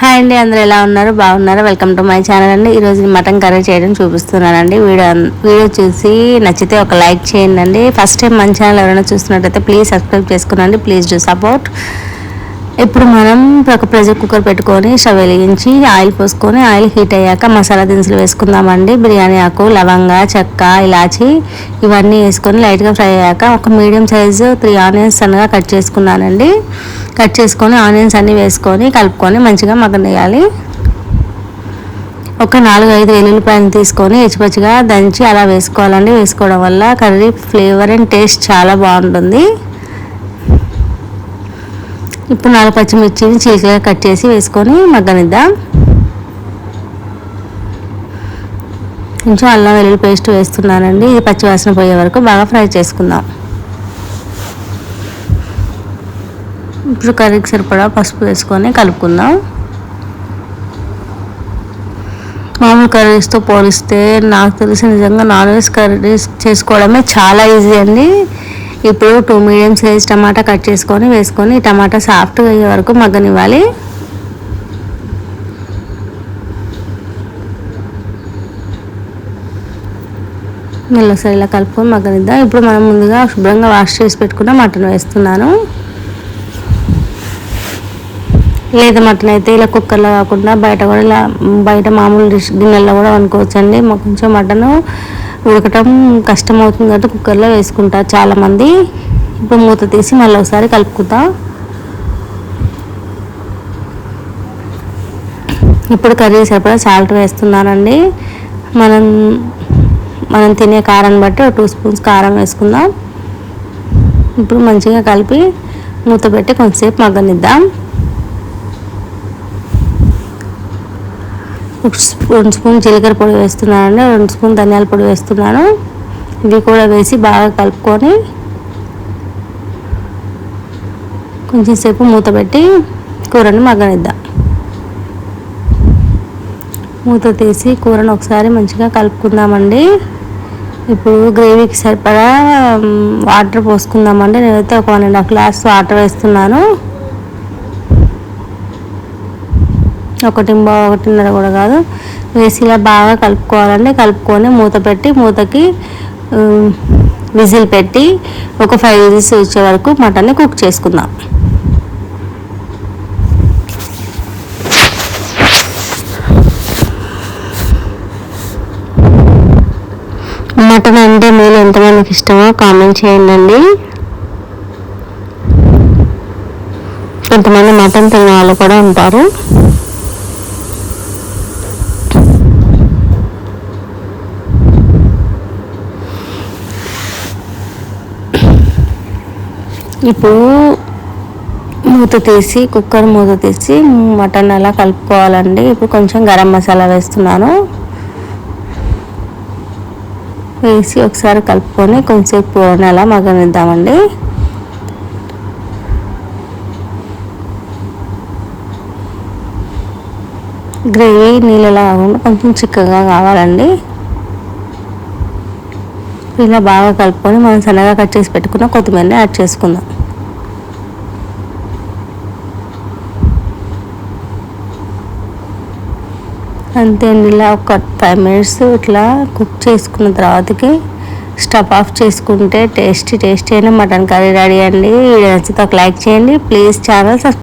Hi అండి అందరూ ఎలా ఉన్నారు? బాగున్నారు? వెల్కమ్ టు మై ఛానల్ అండి. ఈరోజు మటన్ కర్రీ చేయడం చూపిస్తున్నానండి. వీడియో వీడియో చూసి నచ్చితే ఒక లైక్ చేయండి అండి. ఫస్ట్ టైం మన ఛానల్ ఎవరైనా చూస్తున్నట్టయితే ప్లీజ్ సబ్స్క్రైబ్ చేసుకునండి. ప్లీజ్ డూ సపోర్ట్ ఇప్పుడు మనం ఒక ప్రెషర్ కుక్కర్ పెట్టుకొని స్టవ్ వెలిగించి ఆయిల్ పోసుకొని ఆయిల్ హీట్ అయ్యాక మసాలా దినుసులు వేసుకుందామండి. బిర్యానీ ఆకు లవంగ చెక్క ఇలాచి ఇవన్నీ వేసుకొని లైట్గా ఫ్రై అయ్యాక ఒక మీడియం సైజు త్రీ ఆనియన్స్ సన్నగా కట్ చేసుకున్నానండి. కట్ చేసుకొని ఆనియన్స్ అన్నీ వేసుకొని కలుపుకొని మంచిగా మగ్గనియాలి ఒక నాలుగు ఐదు వెల్లుల్లిపాయలు తీసుకొని హెచ్చిపచ్చిగా దంచి అలా వేసుకోవాలండి. వేసుకోవడం వల్ల కర్రీ ఫ్లేవర్ అండ్ టేస్ట్ చాలా బాగుంటుంది. ఇప్పుడు నాలుగు పచ్చిమిర్చిని చీకగా కట్ చేసి వేసుకొని మగ్గనిద్దాం. కొంచెం అల్లం వెల్లుల్లి పేస్ట్ వేస్తున్నానండి. ఇది పచ్చివాసన పోయే వరకు బాగా ఫ్రై చేసుకుందాం. ఇప్పుడు కర్రీకి సరిపడా పసుపు వేసుకొని కలుపుకుందాం. మామూలు కర్రీస్తో పోలిస్తే నాకు తెలిసి నిజంగా నాన్ వెజ్ కర్రీస్ చేసుకోవడమే చాలా ఈజీ అండి. ఇప్పుడు two medium size tomato cut చేసుకొని వేసుకొని టమాటా సాఫ్ట్గా అయ్యే వరకు మగ్గనివ్వాలి. మెల్లసారి ఇలా కలుపుకొని మగ్గనిద్దాం. ఇప్పుడు మనం ముందుగా శుభ్రంగా వాష్ చేసి పెట్టుకున్న మటన్ వేస్తున్నాను. లేదా మటన్ అయితే ఇలా కుక్కర్లో కాకుండా బయట కూడా ఇలా బయట మామూలు డిష్ గిన్నెల్లో కూడా వండుకోవచ్చండి. కొంచెం మటను ఉడకటం కష్టం అవుతుంది కాబట్టి కుక్కర్లో వేసుకుంటా చాలామంది. ఇప్పుడు మూత తీసి మళ్ళీ ఒకసారి కలుపుకుంటా. ఇప్పుడు కర్రీ సరిపడా సాల్ట్ వేస్తున్నానండి. మనం మనం తినే కారం బట్టి ఒక టూ స్పూన్స్ కారం వేసుకుందాం. ఇప్పుడు మంచిగా కలిపి మూత పెట్టి కొంతసేపు మగ్గనిద్దాం. రెండు స్పూన్ జీలకర్ర పొడి వేస్తున్నానండి రెండు స్పూన్ ధనియాల పొడి వేస్తున్నాను. ఇవి కూడా వేసి బాగా కలుపుకొని కొంచెం సేపు మూత పెట్టి కూరని మగ్గనిద్దాం. మూత తీసి కూరను ఒకసారి మంచిగా కలుపుకుందామండి. ఇప్పుడు గ్రేవీకి సరిపడా వాటర్ పోసుకుందామండి. నేనైతే ఒక one and half glass water వేస్తున్నాను. ఒకటి ఒకటిన్నర కూడా కాదు. వేసి ఇలా బాగా కలుపుకోవాలండి. కలుపుకొని మూత పెట్టి మూతకి విజిల్ పెట్టి ఒక ఫైవ్ విజిల్స్ వచ్చే వరకు మటన్ని కుక్ చేసుకుందాం. మటన్ అంటే మీరు ఎంతమందికి ఇష్టమో కామెంట్ చేయండి కొంతమంది మటన్ తినే వాళ్ళు కూడా ఉంటారు. ఇప్పుడు మూత తీసి కుక్కర్ మూత తీసి మటన్ అలా కలుపుకోవాలండి. ఇప్పుడు కొంచెం గరం మసాలా వేస్తున్నాను. వేసి ఒకసారి కలుపుకొని కొంచెంసేపు అలా మగ్గనిద్దామండి. గ్రేవీ నీళ్ళలా కాకుండా కొంచెం చిక్కగా కావాలండి. ఇలా బాగా కలుపుకొని మనం సన్నగా కట్ చేసి పెట్టుకున్న కొత్తిమీరని యాడ్ చేసుకుందాం. అంతే అండి ఇలా ఒక ఫైవ్ మినిట్స్ ఇట్లా కుక్ చేసుకున్న తర్వాతకి స్టవ్ ఆఫ్ చేసుకుంటే టేస్టీ టేస్టీ అయిన మటన్ కర్రీ రెడీ అండి. నచ్చితే ఒక లైక్ చేయండి. Please channel subscribe